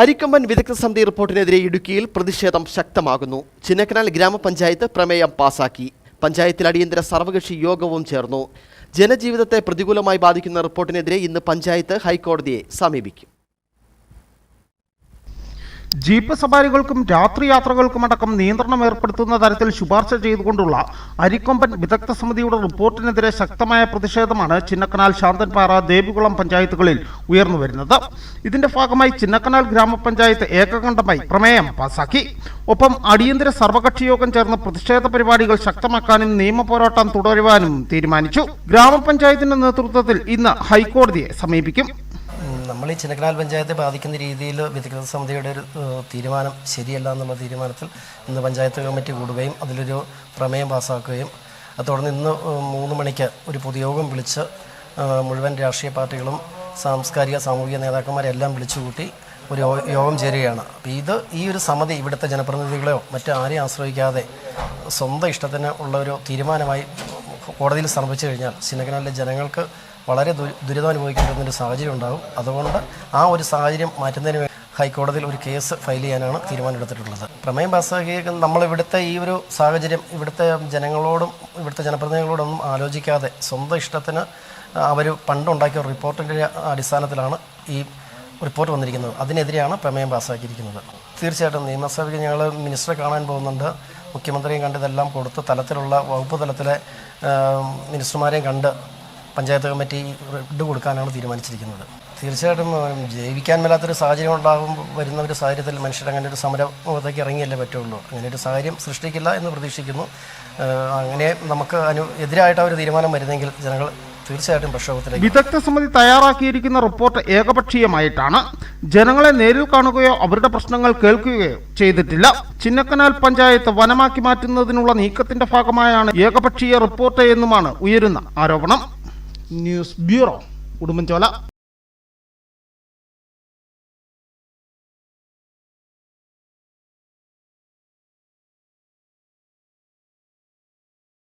അരിക്കമ്പൻ വിദഗ്ധ സമിതി റിപ്പോർട്ടിനെതിരെ ഇടുക്കിയിൽ പ്രതിഷേധം ശക്തമാകുന്നു. ചിന്നക്കനാൽ ഗ്രാമപഞ്ചായത്ത് പ്രമേയം പാസാക്കി. പഞ്ചായത്തിൽ അടിയന്തര സർവകക്ഷി യോഗവും ചേർന്നു. ജനജീവിതത്തെ പ്രതികൂലമായി ബാധിക്കുന്ന റിപ്പോർട്ടിനെതിരെ ഇന്ന് പഞ്ചായത്ത് ഹൈക്കോടതിയെ സമീപിക്കും. ജീപ്പ് സവാരികൾക്കും രാത്രി യാത്രകൾക്കുമടക്കം നിയന്ത്രണം ഏർപ്പെടുത്തുന്ന തരത്തിൽ ശുപാർശ ചെയ്തുകൊണ്ടുള്ള അരിക്കൊമ്പൻ വിദഗ്ധ സമിതിയുടെ റിപ്പോർട്ടിനെതിരെ ശക്തമായ പ്രതിഷേധമാണ് ചിന്നക്കനാൽ ശാന്തൻപാറ ദേവികുളം പഞ്ചായത്തുകളിൽ ഉയർന്നു വരുന്നത്. ഇതിന്റെ ഭാഗമായി ചിന്നക്കനാൽ ഗ്രാമപഞ്ചായത്ത് ഏകകണ്ഠമായി പ്രമേയം പാസാക്കി. ഒപ്പം അടിയന്തര സർവകക്ഷി യോഗം ചേർന്ന് പ്രതിഷേധ പരിപാടികൾ ശക്തമാക്കാനും നിയമ പോരാട്ടം തുടരുവാനും തീരുമാനിച്ചു. ഗ്രാമപഞ്ചായത്തിന്റെ നേതൃത്വത്തിൽ ഇന്ന് ഹൈക്കോടതിയെ സമീപിക്കും. നമ്മൾ ഈ ചിന്നക്കനാൽ പഞ്ചായത്തെ ബാധിക്കുന്ന രീതിയിൽ വിദഗ്ധ സമിതിയുടെ ഒരു തീരുമാനം ശരിയല്ല എന്നുള്ള തീരുമാനത്തിൽ ഇന്ന് പഞ്ചായത്ത് കമ്മിറ്റി കൂടുകയും അതിലൊരു പ്രമേയം പാസ്സാക്കുകയും അത് തുടർന്ന് ഇന്ന് മൂന്ന് മണിക്ക് ഒരു പൊതുയോഗം വിളിച്ച് മുഴുവൻ രാഷ്ട്രീയ പാർട്ടികളും സാംസ്കാരിക സാമൂഹിക നേതാക്കന്മാരെല്ലാം വിളിച്ചുകൂട്ടി ഒരു യോഗം ചേരുകയാണ്. അപ്പോൾ ഇത് ഈ ഒരു സമിതി ഇവിടുത്തെ ജനപ്രതിനിധികളെയോ മറ്റാരെയും ആശ്രയിക്കാതെ സ്വന്തം ഇഷ്ടത്തിന് ഉള്ള ഒരു തീരുമാനമായി കോടതിയിൽ സമർപ്പിച്ചു കഴിഞ്ഞാൽ ചിന്നക്കനാലിലെ ജനങ്ങൾക്ക് വളരെ ദുരി- ദുരിതം അനുഭവിക്കേണ്ടുന്ന ഒരു സാഹചര്യം ഉണ്ടാകും. അതുകൊണ്ട് ആ ഒരു സാഹചര്യം മാറ്റുന്നതിന് വേണ്ടി ഹൈക്കോടതിയിൽ ഒരു കേസ് ഫയൽ ചെയ്യാനാണ് തീരുമാനമെടുത്തിട്ടുള്ളത്. പ്രമേയം പാസ്സാക്കി നമ്മൾ ഇവിടുത്തെ ഈ ഒരു സാഹചര്യം ഇവിടുത്തെ ജനങ്ങളോടും ഇവിടുത്തെ ജനപ്രതിനിധികളോടൊന്നും ആലോചിക്കാതെ സ്വന്തം ഇഷ്ടത്തിന് അവർ പണ്ടുണ്ടാക്കിയ റിപ്പോർട്ടിന്റെ അടിസ്ഥാനത്തിലാണ് ഈ റിപ്പോർട്ട് വന്നിരിക്കുന്നത്. അതിനെതിരെയാണ് പ്രമേയം പാസ്സാക്കിയിരിക്കുന്നത്. തീർച്ചയായിട്ടും നിയമസഭയ്ക്ക് ഞങ്ങൾ മിനിസ്റ്ററെ കാണാൻ പോകുന്നുണ്ട്. മുഖ്യമന്ത്രിയും കണ്ട് ഇതെല്ലാം കൊടുത്ത് തലത്തിലുള്ള വകുപ്പ് തലത്തിലെ മിനിസ്റ്റർമാരെയും കണ്ട് പഞ്ചായത്ത് കമ്മിറ്റി ഇട്ട് കൊടുക്കാനാണ് തീരുമാനിച്ചിരിക്കുന്നത്. തീർച്ചയായിട്ടും ജീവിക്കാൻ മേലാത്തൊരു സാഹചര്യം ഉണ്ടാകും വരുന്ന ഒരു സാഹചര്യത്തിൽ മനുഷ്യർ അങ്ങനെ ഒരു സമരത്തേക്ക് ഇറങ്ങിയല്ലേ പറ്റുള്ളൂ. അങ്ങനെ ഒരു സാഹചര്യം സൃഷ്ടിക്കില്ല എന്ന് പ്രതീക്ഷിക്കുന്നു. അങ്ങനെ നമുക്ക് അനു എതിരായിട്ട് ഒരു തീരുമാനം വരുന്നെങ്കിൽ ജനങ്ങൾ തീർച്ചയായിട്ടും പ്രക്ഷോഭത്തിലേക്ക് വിദഗ്ധ സമിതി തയ്യാറാക്കിയിരിക്കുന്ന റിപ്പോർട്ട് ഏകപക്ഷീയമായിട്ടാണ്. ജനങ്ങളെ നേരിൽ കാണുകയോ അവരുടെ പ്രശ്നങ്ങൾ കേൾക്കുകയോ ചെയ്തിട്ടില്ല. ചിന്നക്കനാൽ പഞ്ചായത്ത് വനമാക്കി മാറ്റുന്നതിനുള്ള നീക്കത്തിന്റെ ഭാഗമായാണ് ഏകപക്ഷീയ റിപ്പോർട്ട് എന്നുമാണ് ഉയരുന്ന ആരോപണം. News bureau Udumbanchola.